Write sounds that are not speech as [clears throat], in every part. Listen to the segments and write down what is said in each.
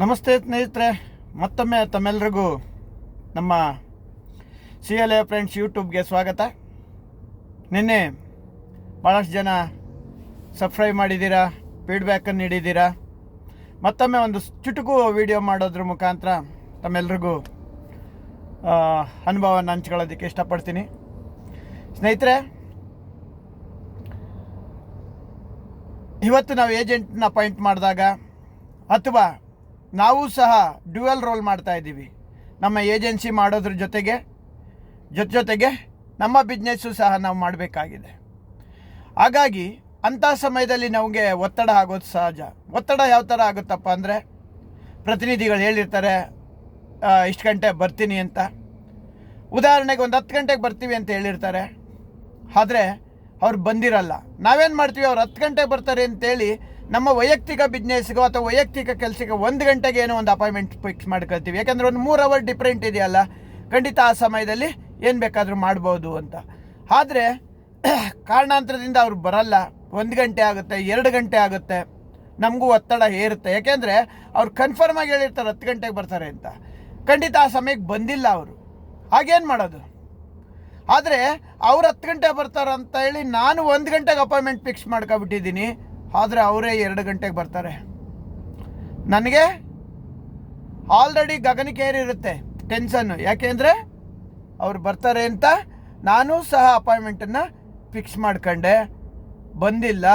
ನಮಸ್ತೆ ಸ್ನೇಹಿತರೆ, ಮತ್ತೊಮ್ಮೆ ತಮ್ಮೆಲ್ಲರಿಗೂ ನಮ್ಮ ಸಿ ಎಲ್ ಎ ಫ್ರೆಂಡ್ಸ್ ಯೂಟ್ಯೂಬ್ಗೆ ಸ್ವಾಗತ. ನಿನ್ನೆ ಭಾಳಷ್ಟು ಜನ ಸಬ್ಸ್ಕ್ರೈಬ್ ಮಾಡಿದ್ದೀರಾ ಫೀಡ್ಬ್ಯಾಕನ್ನು ನೀಡಿದ್ದೀರಾ? ಮತ್ತೊಮ್ಮೆ ಒಂದು ಚುಟುಕು ವಿಡಿಯೋ ಮಾಡೋದ್ರ ಮುಖಾಂತರ ತಮ್ಮೆಲ್ರಿಗೂ ಅನುಭವವನ್ನು ಹಂಚ್ಕೊಳ್ಳೋದಕ್ಕೆ ಇಷ್ಟಪಡ್ತೀನಿ. ಸ್ನೇಹಿತರೆ, ಇವತ್ತು ನಾವು ಏಜೆಂಟ್ನ ಅಪಾಯಿಂಟ್ ಮಾಡಿದಾಗ ಅಥವಾ ನಾವು ಸಹ ಡ್ಯುಯಲ್ ರೋಲ್ ಮಾಡ್ತಾ ಇದ್ದೀವಿ. ನಮ್ಮ ಏಜೆನ್ಸಿ ಮಾಡೋದ್ರ ಜೊತೆಗೆ, ಜೊತೆ ಜೊತೆಗೆ ನಮ್ಮ ಬಿಸ್ನೆಸ್ಸು ಸಹ ನಾವು ಮಾಡಬೇಕಾಗಿದೆ. ಹಾಗಾಗಿ ಅಂಥ ಸಮಯದಲ್ಲಿ ನಮಗೆ ಒತ್ತಡ ಆಗೋದು ಸಹಜ. ಒತ್ತಡ ಯಾವ ಥರ ಆಗುತ್ತಪ್ಪ ಅಂದರೆ, ಪ್ರತಿನಿಧಿಗಳು ಹೇಳಿರ್ತಾರೆ ಇಷ್ಟು ಗಂಟೆ ಬರ್ತೀನಿ ಅಂತ. ಉದಾಹರಣೆಗೆ ಒಂದು ಹತ್ತು ಗಂಟೆಗೆ ಬರ್ತೀವಿ ಅಂತ ಹೇಳಿರ್ತಾರೆ. ಆದರೆ ಅವ್ರು ಬಂದಿರಲ್ಲ. ನಾವೇನು ಮಾಡ್ತೀವಿ? ಅವ್ರು ಹತ್ತು ಗಂಟೆಗೆ ಬರ್ತಾರೆ ಅಂತೇಳಿ ನಮ್ಮ ವೈಯಕ್ತಿಕ ಬಿಸ್ನೆಸ್ಗೋ ಅಥವಾ ವೈಯಕ್ತಿಕ ಕೆಲಸಕ್ಕೆ ಒಂದು ಗಂಟೆಗೆ ಏನೋ ಒಂದು ಅಪಾಯಿಂಟ್ಮೆಂಟ್ ಫಿಕ್ಸ್ ಮಾಡ್ಕೊಳ್ತೀವಿ. ಯಾಕಂದರೆ ಒಂದು ಮೂರು ಅವರ್ ಡಿಫ್ರೆಂಟ್ ಇದೆಯಲ್ಲ, ಖಂಡಿತ ಆ ಸಮಯದಲ್ಲಿ ಏನು ಬೇಕಾದರೂ ಮಾಡ್ಬೋದು ಅಂತ. ಆದರೆ, [clears throat] ಕಾರಣಾಂತರದಿಂದ ಅವ್ರು ಬರಲ್ಲ. ಒಂದು ಗಂಟೆ ಆಗುತ್ತೆ, ಎರಡು ಗಂಟೆ ಆಗುತ್ತೆ. ನಮಗೂ ಒತ್ತಡ ಏರುತ್ತೆ ಯಾಕೆಂದರೆ, ಅವ್ರು ಕನ್ಫರ್ಮ್ ಆಗಿ ಹೇಳಿರ್ತಾರೆ, ಹತ್ತು ಗಂಟೆಗೆ ಬರ್ತಾರೆ ಅಂತ. ಖಂಡಿತ ಆ ಸಮಯಕ್ಕೆ ಬಂದಿಲ್ಲ ಅವರು. ಹಾಗೇನು ಮಾಡೋದು? ಆದರೆ, ಅವ್ರು ಹತ್ತು ಗಂಟೆ ಅಂತ ಹೇಳಿ ನಾನು ಒಂದು ಗಂಟೆಗೆ ಅಪಾಯಿಂಟ್ಮೆಂಟ್ ಫಿಕ್ಸ್ ಮಾಡ್ಕೊಬಿಟ್ಟಿದ್ದೀನಿ. ಆದರೆ ಅವರೇ ಎರಡು ಗಂಟೆಗೆ ಬರ್ತಾರೆ. ನನಗೆ ಆಲ್ರೆಡಿ ಗಗನಕ್ಕೇರಿರುತ್ತೆ ಟೆನ್ಷನ್ನು ಯಾಕೆಂದರೆ ಅವ್ರು ಬರ್ತಾರೆ ಅಂತ ನಾನು ಸಹ ಅಪಾಯಿಂಟ್ಮೆಂಟನ್ನು ಫಿಕ್ಸ್ ಮಾಡ್ಕೊಂಡೆ. ಬಂದಿಲ್ಲ.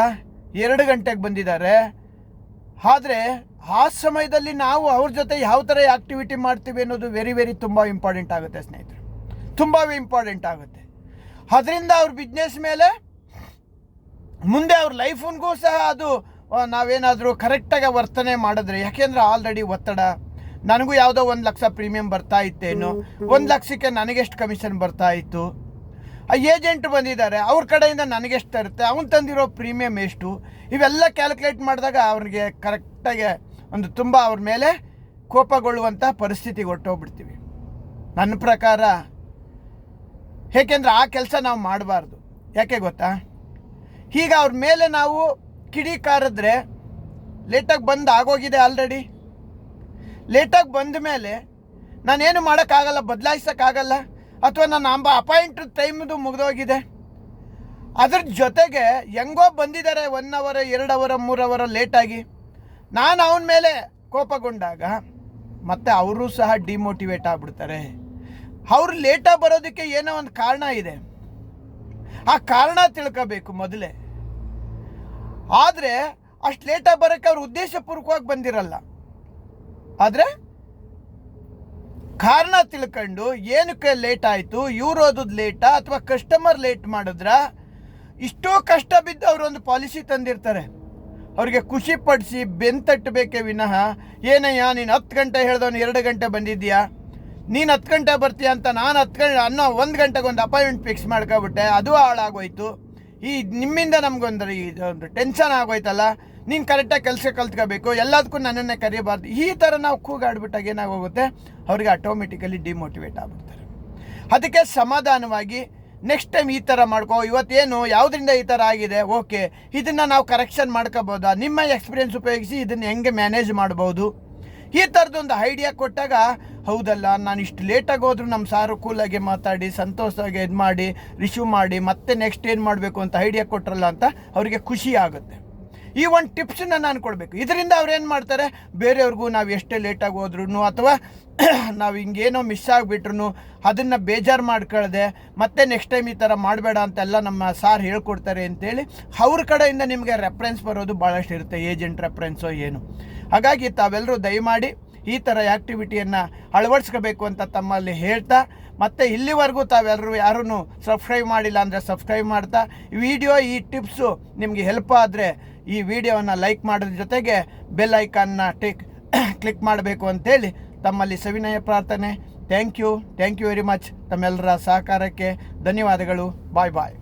ಎರಡು ಗಂಟೆಗೆ ಬಂದಿದ್ದಾರೆ. ಆದರೆ ಆ ಸಮಯದಲ್ಲಿ ನಾವು ಅವ್ರ ಜೊತೆ ಯಾವ ಥರ ಆ್ಯಕ್ಟಿವಿಟಿ ಮಾಡ್ತೀವಿ ಅನ್ನೋದು ವೆರಿ ವೆರಿ ತುಂಬ ಇಂಪಾರ್ಟೆಂಟ್ ಆಗುತ್ತೆ ಸ್ನೇಹಿತರು. ತುಂಬ ಇಂಪಾರ್ಟೆಂಟ್ ಆಗುತ್ತೆ. ಅದರಿಂದ ಅವ್ರ ಬಿಸ್ನೆಸ್ ಮೇಲೆ ಮುಂದೆ ಅವ್ರ ಲೈಫನ್ಗೂ ಸಹ ಅದು ನಾವೇನಾದರೂ ಕರೆಕ್ಟಾಗಿ ವರ್ತನೆ ಮಾಡಿದ್ರೆ ಯಾಕೆಂದ್ರೆ ಆಲ್ರೆಡಿ ಒತ್ತಡ. ನನಗೂ ಯಾವುದೋ ಒಂದು ಲಕ್ಷ ಪ್ರೀಮಿಯಂ ಬರ್ತಾ ಇತ್ತೇನು ಒಂದು ಲಕ್ಷಕ್ಕೆ ನನಗೆಷ್ಟು ಕಮಿಷನ್ ಬರ್ತಾ ಇತ್ತು. ಆ ಏಜೆಂಟ್ ಬಂದಿದ್ದಾರೆ ಅವ್ರ ಕಡೆಯಿಂದ ನನಗೆಷ್ಟು ತರುತ್ತೆ ಅವ್ನು ತಂದಿರೋ ಪ್ರೀಮಿಯಂ ಎಷ್ಟು? ಇವೆಲ್ಲ ಕ್ಯಾಲ್ಕುಲೇಟ್ ಮಾಡಿದಾಗ ಅವ್ರಿಗೆ ಕರೆಕ್ಟಾಗಿ ಒಂದು ತುಂಬ ಅವ್ರ ಮೇಲೆ ಕೋಪಗೊಳ್ಳುವಂಥ ಪರಿಸ್ಥಿತಿ ಹೊಟ್ಟೋಗ್ಬಿಡ್ತೀವಿ ನನ್ನ ಪ್ರಕಾರ ಏಕೆಂದ್ರೆ ಆ ಕೆಲಸ ನಾವು ಮಾಡಬಾರ್ದು. ಯಾಕೆ ಗೊತ್ತಾ? ಈಗ ಅವ್ರ ಮೇಲೆ ನಾವು ಕಿಡಿ ಕಾರಿದ್ರೆ ಲೇಟಾಗಿ ಬಂದು ಆಗೋಗಿದೆ ಆಲ್ರೆಡಿ ಲೇಟಾಗಿ ಬಂದ ಮೇಲೆ ನಾನೇನು ಮಾಡೋಕ್ಕಾಗಲ್ಲ, ಬದಲಾಯಿಸೋಕ್ಕಾಗಲ್ಲ, ಅಥವಾ ನನ್ನ ಅಂಬ ಅಪಾಯಿಂಟ್ ಟೈಮ್ದು ಮುಗಿದೋಗಿದೆ. ಅದ್ರ ಜೊತೆಗೆ ಹೆಂಗೋ ಬಂದಿದ್ದಾರೆ ಒನ್ ಅವರ್ ಎರಡು ಅವರ ಮೂರು ಅವರ ಲೇಟಾಗಿ ನಾನು ಅವನ ಮೇಲೆ ಕೋಪಗೊಂಡಾಗ ಮತ್ತೆ ಅವರು ಸಹ ಡಿಮೋಟಿವೇಟ್ ಆಗ್ಬಿಡ್ತಾರೆ. ಅವ್ರು ಲೇಟಾಗಿ ಬರೋದಕ್ಕೆ ಏನೋ ಒಂದು ಕಾರಣ ಇದೆ. ಆ ಕಾರಣ ತಿಳ್ಕೋಬೇಕು ಮೊದಲೇ. ಆದರೆ ಅಷ್ಟು ಲೇಟಾಗಿ ಬರೋಕ್ಕೆ ಅವ್ರು ಉದ್ದೇಶಪೂರ್ವಕವಾಗಿ ಬಂದಿರಲ್ಲ. ಆದರೆ ಕಾರಣ ತಿಳ್ಕೊಂಡು ಏನಕ್ಕೆ ಲೇಟ್ ಆಯಿತು, ಇವ್ರು ಓದೋದು ಲೇಟಾ ಅಥವಾ ಕಸ್ಟಮರ್ ಲೇಟ್ ಮಾಡಿದ್ರ? ಇಷ್ಟೋ ಕಷ್ಟ ಬಿದ್ದು ಅವರು ಒಂದು ಪಾಲಿಸಿ ತಂದಿರ್ತಾರೆ. ಅವ್ರಿಗೆ ಖುಷಿ ಪಡಿಸಿ ತಟ್ಟಬೇಕೆ ವಿನಃ, ಏನಯ್ಯ, ನೀನು ಹತ್ತು ಗಂಟೆ ಹೇಳ್ದವನು ಎರಡು ಗಂಟೆ ಬಂದಿದ್ಯಾ ನೀನು ಹತ್ತು ಗಂಟೆ ಬರ್ತೀಯ ಅಂತ ನಾನು ಹತ್ತು ಗಂಟೆ, ಅನ್ನೋ ಒಂದು ಗಂಟೆಗೆ ಒಂದು ಅಪಾಯಿಂಟ್ಮೆಂಟ್ ಫಿಕ್ಸ್ ಮಾಡ್ಕೊಬಿಟ್ಟೆ, ಅದು ಹಾಳಾಗೋಯ್ತು. ಈ ನಿಮ್ಮಿಂದ ನಮಗೊಂದು ಒಂದು ಟೆನ್ಷನ್ ಆಗೋಯ್ತಲ್ಲ, ನೀನು ಕರೆಕ್ಟಾಗಿ ಕೆಲಸ ಕಲ್ತ್ಕೋಬೇಕು, ಎಲ್ಲದಕ್ಕೂ ನನ್ನನ್ನೇ ಕರಿಬಾರ್ದು. ಈ ಥರ ನಾವು ಕೂಗಾಡ್ಬಿಟ್ಟಾಗ ಏನಾಗೋಗುತ್ತೆ? ಅವ್ರಿಗೆ ಆಟೋಮೆಟಿಕಲಿ ಡಿಮೋಟಿವೇಟ್ ಆಗ್ಬಿಡ್ತಾರೆ. ಅದಕ್ಕೆ ಸಮಾಧಾನವಾಗಿ ನೆಕ್ಸ್ಟ್ ಟೈಮ್ ಈ ಥರ ಮಾಡ್ಕೋ, ಇವತ್ತೇನು, ಯಾವುದರಿಂದ ಈ ಥರ ಆಗಿದೆ? ಓಕೆ ಇದನ್ನು ನಾವು ಕರೆಕ್ಷನ್ ಮಾಡ್ಕೋಬೋದಾ? ನಿಮ್ಮ ಎಕ್ಸ್ಪೀರಿಯನ್ಸ್ ಉಪಯೋಗಿಸಿ ಇದನ್ನು ಹೆಂಗೆ ಮ್ಯಾನೇಜ್ ಮಾಡ್ಬೋದು? ಈ ಥರದೊಂದು ಐಡಿಯಾ ಕೊಟ್ಟಾಗ, ಹೌದಲ್ಲ, ನಾನು ಇಷ್ಟು ಲೇಟಾಗಿ ಹೋದರೂ ನಮ್ಮ ಸಾರು ಕೂಲಾಗಿ ಮಾತಾಡಿ, ಸಂತೋಷವಾಗಿ ಇದು ಮಾಡಿ ರಿಸೀವ್ ಮಾಡಿ, ಮತ್ತೆ ನೆಕ್ಸ್ಟ್ ಏನು ಮಾಡಬೇಕು ಅಂತ ಐಡಿಯಾ ಕೊಟ್ಟರಲ್ಲ ಅಂತ ಅವರಿಗೆ ಖುಷಿ ಆಗುತ್ತೆ. ಈ ಒಂದು ಟಿಪ್ಸನ್ನ ನಾನು ಕೊಡಬೇಕು. ಇದರಿಂದ ಅವ್ರೇನು ಮಾಡ್ತಾರೆ? ಬೇರೆಯವ್ರಿಗೂ ನಾವು ಎಷ್ಟೇ ಲೇಟಾಗಿ ಹೋದ್ರೂ ಅಥವಾ [clears throat] ನಾವು ಹಿಂಗೇನೋ ಮಿಸ್ ಆಗಿಬಿಟ್ರು ಅದನ್ನು ಬೇಜಾರು ಮಾಡ್ಕೊಳ್ದೆ, ಮತ್ತೆ ನೆಕ್ಸ್ಟ್ ಟೈಮ್ ಈ ಥರ ಮಾಡಬೇಡ ಅಂತೆಲ್ಲ ನಮ್ಮ ಸಾರ್ ಹೇಳ್ಕೊಡ್ತಾರೆ ಅಂತೇಳಿ ಅವ್ರ ಕಡೆಯಿಂದ ನಿಮಗೆ ರೆಫರೆನ್ಸ್ ಬರೋದು ಭಾಳಷ್ಟು ಇರುತ್ತೆ ಏಜೆಂಟ್ ರೆಫರೆನ್ಸೋ ಏನು. ಹಾಗಾಗಿ ತಾವೆಲ್ಲರೂ ದಯಮಾಡಿ ಈ ಥರ ಆ್ಯಕ್ಟಿವಿಟಿಯನ್ನು ಅಳವಡಿಸ್ಕೋಬೇಕು ಅಂತ ತಮ್ಮಲ್ಲಿ ಹೇಳ್ತಾ, ಮತ್ತು ಇಲ್ಲಿವರೆಗೂ ತಾವೆಲ್ಲರೂ ಯಾರೂ ಸಬ್ಸ್ಕ್ರೈಬ್ ಮಾಡಿಲ್ಲ ಅಂದರೆ ಸಬ್ಸ್ಕ್ರೈಬ್ ಮಾಡ್ತಾ ವಿಡಿಯೋ ಈ ಟಿಪ್ಸು ನಿಮಗೆ ಹೆಲ್ಪ್ ಆದರೆ ಈ ವಿಡಿಯೋವನ್ನು ಲೈಕ್ ಮಾಡೋದ್ರ ಜೊತೆಗೆ ಬೆಲ್ ಐಕಾನ್ನ ಟಿಕ್ ಕ್ಲಿಕ್ ಮಾಡಬೇಕು ಅಂತೇಳಿ ತಮ್ಮಲ್ಲಿ ಸವಿನಯ ಪ್ರಾರ್ಥನೆ. Thank you thank you very much ತಮ್ಮೆಲ್ಲರ ಸಹಕಾರಕ್ಕೆ. ಧನ್ಯವಾದಗಳು. ಬಾಯ್ ಬಾಯ್